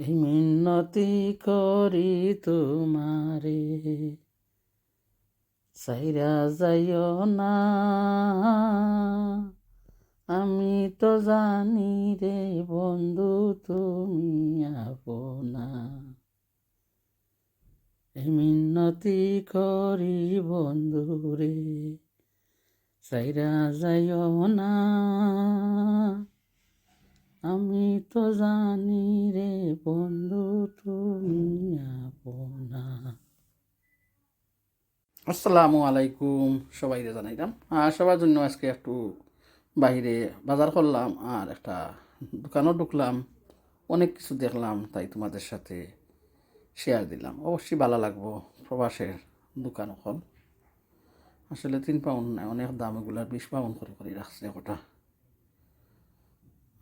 এই মিনতি করি তোমারে সাইরা যাইও না। আমি তো জানি রে বন্ধু, তুমি আপনা। এই করি বন্ধু রে সাইরা যাইও না। আমি তো জানি রে বন্ধু, তুমি আসসালামু আলাইকুম, সবাই রে জানাইলাম। সবার জন্য আজকে একটু বাইরে বাজার করলাম আর একটা দোকানও ঢুকলাম। অনেক কিছু দেখলাম, তাই তোমাদের সাথে শেয়ার দিলাম। অবশ্যই ভালো লাগবো প্রবাসের দোকান এখন। আসলে তিন পাউন্ড, অনেক দাম এগুলার বিশ পাউন্ড করে করে রাখছে ওটা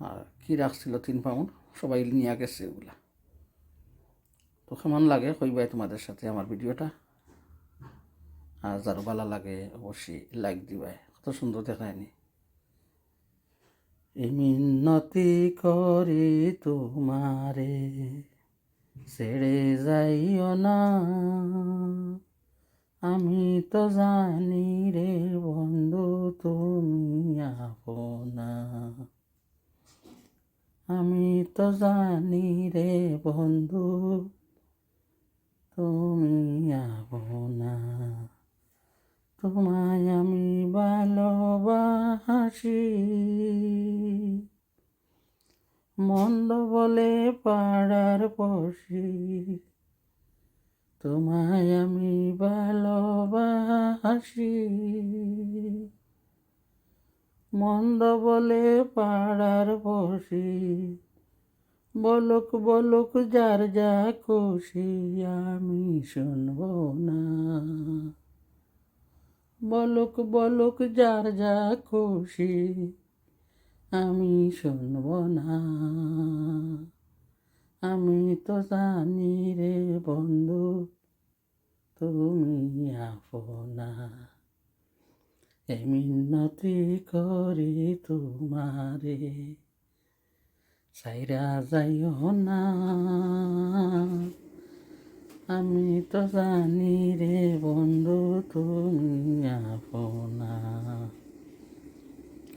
আর কি রাখছিল তিন পাউন্ড? সবাই নিয়ে গেছে এগুলা। তো কেমন লাগে? কইবাই তোমাদের সাথে আমার ভিডিওটা? আর যারও ভালো লাগে অবশ্যই লাইক দিবাই। কত সুন্দর দেখায়নি। মিনতি করি তোমারে ছেড়ে যাইও না। আমি তো জানি রে বন্ধু, তুমি আপনা আমি তো জানি রে বন্ধু, তুমি আপনা তোমায় আমি ভালোবাসি। মন্দ বলে পাড়ার পশি। তোমায় আমি ভালোবাসি। মন্দ বলে পাড়ার বসি, বলক বলক যার যা খুশি আমি শুনব না। বলক বলক যার যা খুশি আমি শুনব না। আমি তো জানি রে বন্ধু, তুমি আপনা। এই মিনতি করি তোমারে সাইরা যাইও না। আমি তো জানি রে বন্ধু, তুমি আপনা।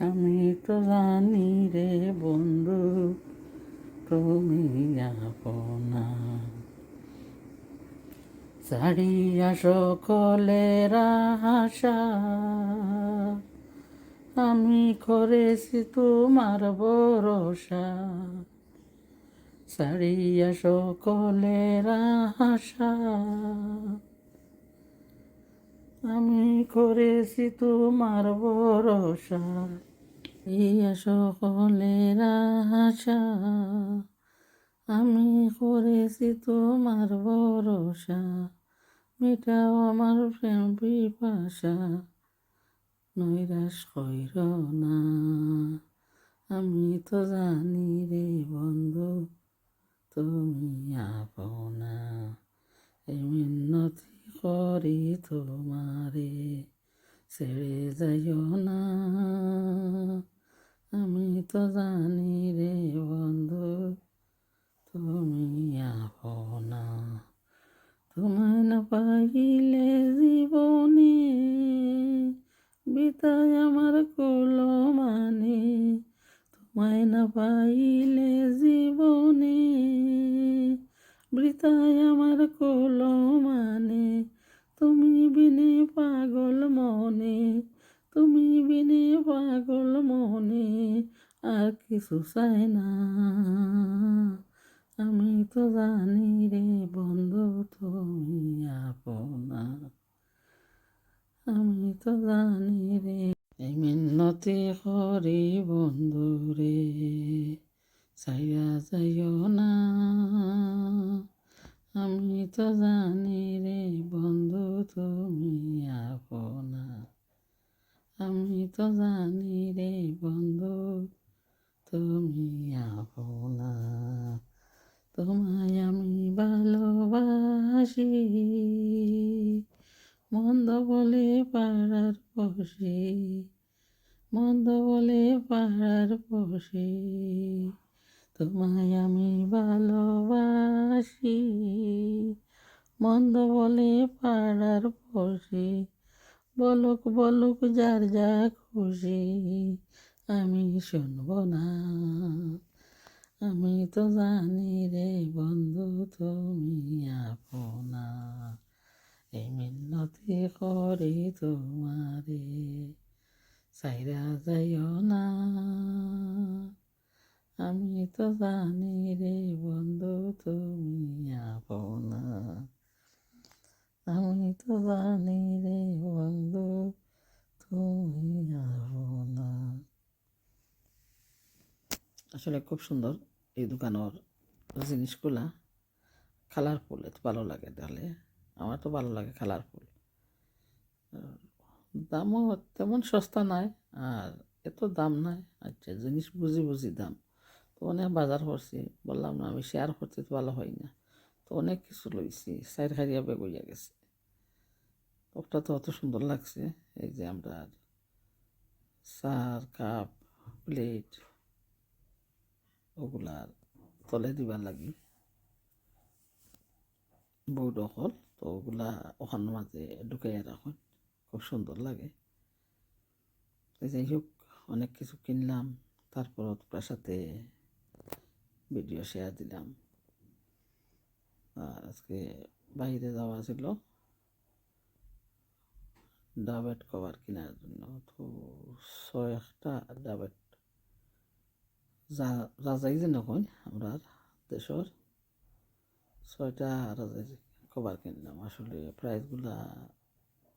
আমি তো জানি রে বন্ধু, তুমি আপনা। ছাড়িয়া সকলের আশা আমি করেছি তোমার ভরসা, ছাড়িয়া সকলের আশা। আমি করেছি তোমার ভরসা ইয়া সকলের আশা। আমি করেছি তোমার ভরসা, মেটাও আমার প্রেম পিপাসা। নৈরাশ কইর না। আমি তো জানি রে বন্ধু, তুমি আপনা। এই মিন্নতি করি তোমারে, ছেড়ে যাইও না। আমি তো জানি রে বন্ধু, তুমি আপনা। তোমায় না পাইলে জীবনে বিতায় আমার কুল মানে তোমায় না পাইলে জীবনে। বৃতায় আমার কুল মানে তুমি বিনে পাগল মনে, তুমি বিনে পাগল মনে, আর কিছু চাই না। আমি তো জানি রে বন্ধু, তুমি আপনা। আমি তো জানি রে। এই মিন্নতি করি বন্ধু রে চাইয়া যাইও না। আমি তো জানি রে বন্ধু তুমি আপনা আমি তো জানি রে বন্ধু তুমি আপনা তোমায় আমি ভালোবাসি। মন্দ বলে পাড়ার পশে মন্দ বলে পাড়ার পশে তোমায় আমি ভালোবাসি, মন্দ বলে পাড়ার পশি বলুক বলুক, যার যা খুশি, আমি শুনব না। আমি তো জানি রে বন্ধু, তুমি আপনা। মিন্নতি করি তোমারে, সাইরা যাইও না। আমি তো জানি রে বন্ধু, তুমি আপনা। আমি তো জানি রে বন্ধু, তুমি আপনা। আসলে খুব সুন্দর এই দোকানের জিনিসগুলা কালারফুল এত ভালো লাগে তাহলে। আমার তো ভালো লাগে কালারফুল দামও তেমন সস্তা নাই, আর এত দাম নাই। আচ্ছা জিনিস বুঝি বুঝি দাম। তো অনেক বাজার করছি, বললাম না, আমি শেয়ার করতে তো ভালো হয় না। তো অনেক কিছু লইছি সাইড খাইয়া বেগ হইয়া গেছে। ওটা তো অত সুন্দর লাগছে, এই যে আমরা সার, কাপ, প্লেট ওগুলার তলে দিবার লাগি। বউ দখল তো ওগুলা ওখান মাঝে ঢুকাইয়া রাখুন। খুব সুন্দর লাগে। যাই হোক, অনেক কিছু কিনলাম, তারপর তোমার সাথে ভিডিও শেয়ার দিলাম। আর আজকে বাইরে যাওয়া ছিল। ডাবেট কভার কেনার জন্য। তো ছয় একটা ডাবেট রাজাই যে নকই আমরা দেশের ছয়টা রাজাই কভার কিনলাম। আসলে প্রাইসগুলা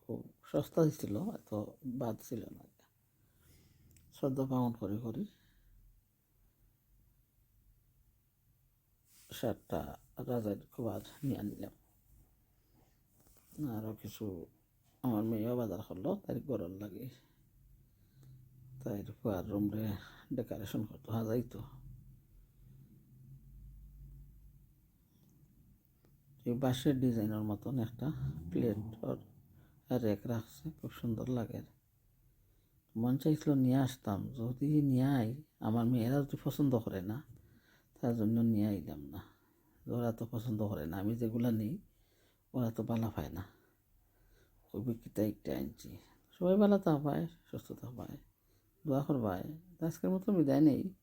খুব সস্তা ছিল, এত বাদ ছিল না। চোদ্দ পাউন্ড করে, করি সাতটা রাজার কভার নিয়ে নিলাম আরও কিছু আমার মেয়েও বাজার করল তাই গরম লাগে। তাই আর রুমরে ডেকোরেশন করতে হওয়া যাইতো এই বাঁশের ডিজাইনের মতন একটা প্লেট রেক রাখছে, খুব সুন্দর লাগে। মন চাইছিল নিয়ে আসতাম, যদি নিয়ে আই আমার মেয়েরা যদি পছন্দ করে না, তার জন্য নিয়ে আইলাম না। ওরা তো পছন্দ করে না, আমি যেগুলো নিই, ওরা তো বালা পায় না। ওই বিক্রিটা একটা আনছি। সবাই ভালো তা পায় সুস্থতা পায় দোয়া করবায়। আজকের মতো বিদায় নেই।